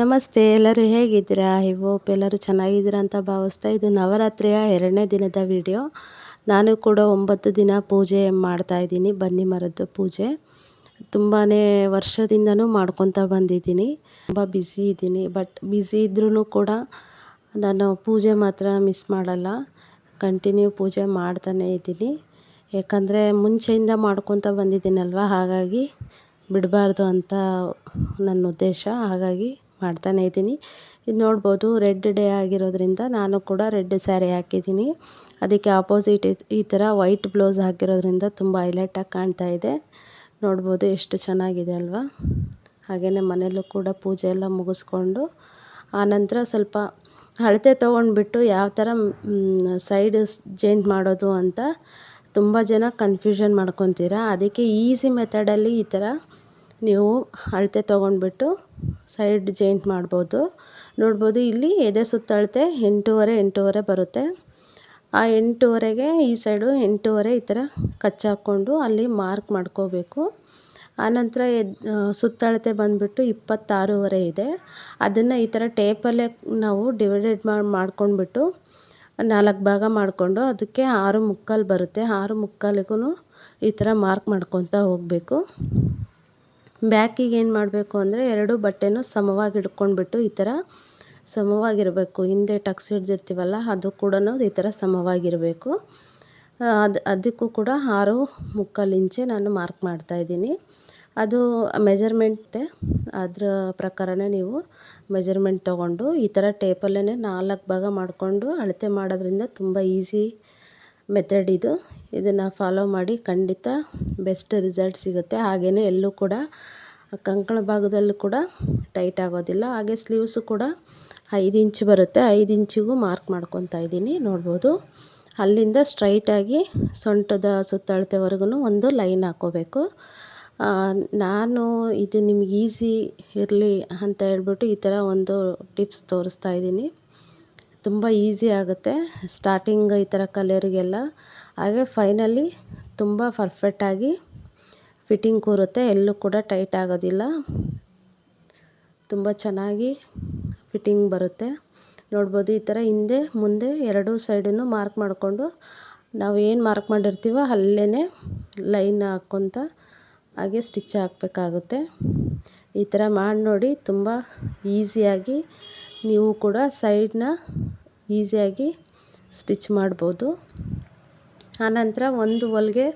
ನಮಸ್ತೆ, ಎಲ್ಲರೂ ಹೇಗಿದ್ದೀರಾ? ಐ ಹೋಪ್ ಎಲ್ಲರೂ ಚೆನ್ನಾಗಿದ್ದೀರಾ ಅಂತ ಭಾವಿಸ್ತಾ ಇದು ನವರಾತ್ರಿಯ ಎರಡನೇ ದಿನದ ವಿಡಿಯೋ ನಾನು ಕೂಡ ಒಂಬತ್ತು ದಿನ ಪೂಜೆ ಮಾಡ್ತಾಯಿದ್ದೀನಿ ಬನ್ನಿ ಮರದ್ದು ಪೂಜೆ. ತುಂಬಾ ವರ್ಷದಿಂದನೂ ಮಾಡ್ಕೊತಾ ಬಂದಿದ್ದೀನಿ. ತುಂಬ ಬ್ಯುಸಿ ಇದ್ದೀನಿ ಬಟ್ ಬ್ಯುಸಿ ಇದ್ರೂ ಕೂಡ ನಾನು ಪೂಜೆ ಮಾತ್ರ ಮಿಸ್ ಮಾಡಲ್ಲ. ಕಂಟಿನ್ಯೂ ಪೂಜೆ ಮಾಡ್ತಾನೇ ಇದ್ದೀನಿ. ಯಾಕಂದರೆ ಮುಂಚೆಯಿಂದ ಮಾಡ್ಕೊತಾ ಬಂದಿದ್ದೀನಲ್ವ? ಹಾಗಾಗಿ ಬಿಡಬಾರ್ದು ಅಂತ ನನ್ನ ಉದ್ದೇಶ. ಹಾಗಾಗಿ ಮಾಡ್ತಾನೇ ಇದ್ದೀನಿ. ಇದು ನೋಡ್ಬೋದು ರೆಡ್ ಡೇ ಆಗಿರೋದ್ರಿಂದ ನಾನು ಕೂಡ ರೆಡ್ ಸ್ಯಾರಿ ಹಾಕಿದ್ದೀನಿ. ಅದಕ್ಕೆ ಆಪೋಸಿಟ್ ಈ ಥರ ವೈಟ್ ಬ್ಲೌಸ್ ಹಾಕಿರೋದ್ರಿಂದ ತುಂಬ ಹೈಲೈಟಾಗಿ ಕಾಣ್ತಾ ಇದೆ. ನೋಡ್ಬೋದು ಎಷ್ಟು ಚೆನ್ನಾಗಿದೆ ಅಲ್ವಾ? ಹಾಗೆಯೇ ಮನೆಯಲ್ಲೂ ಕೂಡ ಪೂಜೆ ಎಲ್ಲ ಮುಗಿಸ್ಕೊಂಡು ಆನಂತರ ಸ್ವಲ್ಪ ಅಳತೆ ತೊಗೊಂಡ್ಬಿಟ್ಟು ಯಾವ ಥರ ಸೈಡ್ ಜೇಂಟ್ ಮಾಡೋದು ಅಂತ ತುಂಬ ಜನ ಕನ್ಫ್ಯೂಷನ್ ಮಾಡ್ಕೊತೀರಾ? ಅದಕ್ಕೆ ಈಸಿ ಮೆಥಡಲ್ಲಿ ಈ ಥರ ನೀವು ಅಳತೆ ತೊಗೊಂಡ್ಬಿಟ್ಟು ಸೈಡ್ ಜೈಂಟ್ ಮಾಡ್ಬೋದು. ನೋಡ್ಬೋದು ಇಲ್ಲಿ ಎದೆ ಸುತ್ತಳತೆ ಎಂಟೂವರೆ ಎಂಟೂವರೆ ಬರುತ್ತೆ. ಆ ಎಂಟೂವರೆಗೆ ಈ ಸೈಡು ಎಂಟೂವರೆ ಈ ಥರ ಕಚ್ಚಾಕ್ಕೊಂಡು ಅಲ್ಲಿ ಮಾರ್ಕ್ ಮಾಡ್ಕೋಬೇಕು. ಆನಂತರ ಎದ್ ಸುತ್ತಳತೆ ಬಂದುಬಿಟ್ಟು ಇಪ್ಪತ್ತಾರೂವರೆ ಇದೆ. ಅದನ್ನು ಈ ಥರ ಟೇಪಲ್ಲೇ ನಾವು ಡಿವೈಡೆಡ್ ಮಾಡಿ ಮಾಡ್ಕೊಂಡ್ಬಿಟ್ಟು ನಾಲ್ಕು ಭಾಗ ಮಾಡಿಕೊಂಡು ಅದಕ್ಕೆ ಆರು ಮುಕ್ಕಾಲು ಬರುತ್ತೆ. ಆರು ಮುಕ್ಕಾಲಿಗೂ ಈ ಥರ ಮಾರ್ಕ್ ಮಾಡ್ಕೊತಾ ಹೋಗಬೇಕು. ಬ್ಯಾಕಿಗೆ ಏನು ಮಾಡಬೇಕು ಅಂದರೆ ಎರಡು ಬಟ್ಟೆನೂ ಸಮವಾಗಿ ಹಿಡ್ಕೊಂಡ್ಬಿಟ್ಟು ಈ ಥರ ಸಮವಾಗಿರಬೇಕು. ಹಿಂದೆ ಟಕ್ಸ್ ಹಿಡ್ದಿರ್ತೀವಲ್ಲ, ಅದು ಕೂಡ ಈ ಥರ ಸಮವಾಗಿರಬೇಕು. ಅದು, ಅದಕ್ಕೂ ಕೂಡ ಆರು ಮುಕ್ಕಾಲು ಇಂಚೆ ನಾನು ಮಾರ್ಕ್ ಮಾಡ್ತಾಯಿದ್ದೀನಿ ಅದು ಮೆಜರ್ಮೆಂಟೇ, ಅದರ ಪ್ರಕಾರನೇ ನೀವು ಮೆಜರ್ಮೆಂಟ್ ತೊಗೊಂಡು ಈ ಥರ ಟೇಪಲ್ಲೇ ನಾಲ್ಕು ಭಾಗ ಮಾಡಿಕೊಂಡು ಅಳತೆ ಮಾಡೋದ್ರಿಂದ ತುಂಬ ಈಸಿ ಮೆಥಡ್ ಇದು. ಇದನ್ನು ಫಾಲೋ ಮಾಡಿ ಖಂಡಿತ ಬೆಸ್ಟ್ ರಿಸಲ್ಟ್ ಸಿಗುತ್ತೆ. ಹಾಗೆಯೇ ಎಲ್ಲೂ ಕೂಡ ಕಂಕಣ ಭಾಗದಲ್ಲೂ ಕೂಡ ಟೈಟ್ ಆಗೋದಿಲ್ಲ. ಹಾಗೆ ಸ್ಲೀವ್ಸು ಕೂಡ ಐದು ಇಂಚು ಬರುತ್ತೆ. ಐದು ಇಂಚಿಗೂ ಮಾರ್ಕ್ ಮಾಡ್ಕೊತಾ ಇದ್ದೀನಿ. ನೋಡ್ಬೋದು. ಅಲ್ಲಿಂದ ಸ್ಟ್ರೈಟಾಗಿ ಸೊಂಟದ ಸುತ್ತಳತೆವರೆಗೂ ಒಂದು ಲೈನ್ ಹಾಕೋಬೇಕು. ನಾನು ಇದು ನಿಮ್ಗೆ ಈಸಿ ಇರಲಿ ಅಂತ ಹೇಳ್ಬಿಟ್ಟು ಈ ಥರ ಒಂದು ಟಿಪ್ಸ್ ತೋರಿಸ್ತಾ ಇದ್ದೀನಿ. ತುಂಬ ಈಸಿ ಆಗುತ್ತೆ. ಸ್ಟಾರ್ಟಿಂಗ್ ಈ ಥರ ಕಲಿಯೋರಿಗೆಲ್ಲ. ಹಾಗೆ ಫೈನಲಿ ತುಂಬ ಪರ್ಫೆಕ್ಟಾಗಿ ಫಿಟ್ಟಿಂಗ್ ಕೂರುತ್ತೆ. ಎಲ್ಲೂ ಕೂಡ ಟೈಟ್ ಆಗೋದಿಲ್ಲ. ತುಂಬ ಚೆನ್ನಾಗಿ ಫಿಟ್ಟಿಂಗ್ ಬರುತ್ತೆ. ನೋಡ್ಬೋದು ಈ ಥರ ಹಿಂದೆ, ಮುಂದೆ ಎರಡೂ ಸೈಡನ್ನು ಮಾರ್ಕ್ ಮಾಡಿಕೊಂಡು ನಾವು ಏನು ಮಾರ್ಕ್ ಮಾಡಿರ್ತೀವೋ ಅಲ್ಲೇ ಲೈನ್ ಹಾಕ್ಕೊತ ಹಾಗೆ ಸ್ಟಿಚ್ ಹಾಕಬೇಕಾಗುತ್ತೆ. ಈ ಥರ ಮಾಡಿ ನೋಡಿ ತುಂಬ ಈಸಿಯಾಗಿ ನೀವು ಕೂಡ ಸೈಡನ್ನ ಈಸಿಯಾಗಿ ಸ್ಟಿಚ್ ಮಾಡ್ಬೋದು. ಆನಂತರ ಒಂದು ಹೊಲ್ಗೆ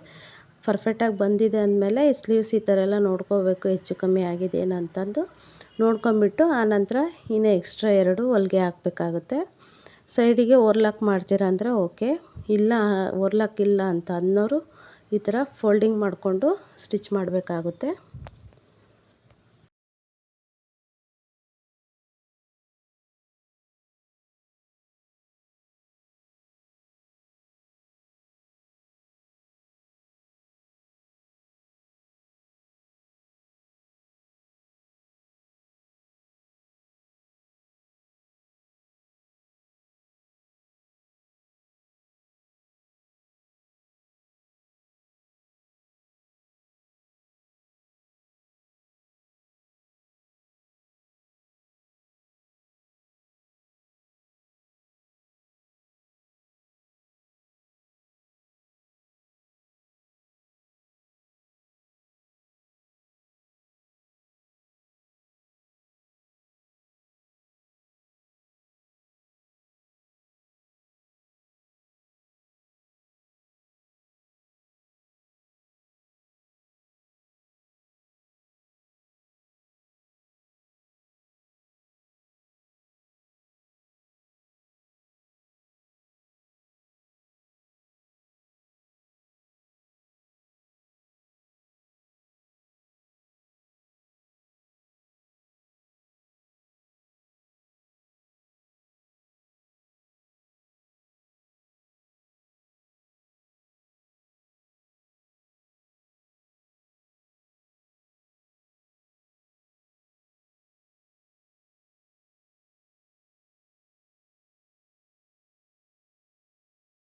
ಪರ್ಫೆಕ್ಟಾಗಿ ಬಂದಿದೆ ಅಂದಮೇಲೆ ಸ್ಲೀವ್ಸ್ ಈ ಥರ ಎಲ್ಲ ನೋಡ್ಕೋಬೇಕು, ಹೆಚ್ಚು ಕಮ್ಮಿ ಆಗಿದೆ ಏನಂತಂದು ನೋಡ್ಕೊಂಬಿಟ್ಟು ಆನಂತರ ಇನ್ನೂ ಎಕ್ಸ್ಟ್ರಾ ಎರಡು ಹೊಲ್ಗೆ ಹಾಕಬೇಕಾಗುತ್ತೆ. ಸೈಡಿಗೆ ಓರ್ಲಾಕ್ ಮಾಡ್ತೀರಾ ಅಂದರೆ ಓಕೆ ಇಲ್ಲ ಓರ್ಲಾಕ್ ಇಲ್ಲ ಅಂತ ಅನ್ನೋರು ಈ ಥರ ಫೋಲ್ಡಿಂಗ್ ಮಾಡಿಕೊಂಡು ಸ್ಟಿಚ್ ಮಾಡಬೇಕಾಗುತ್ತೆ.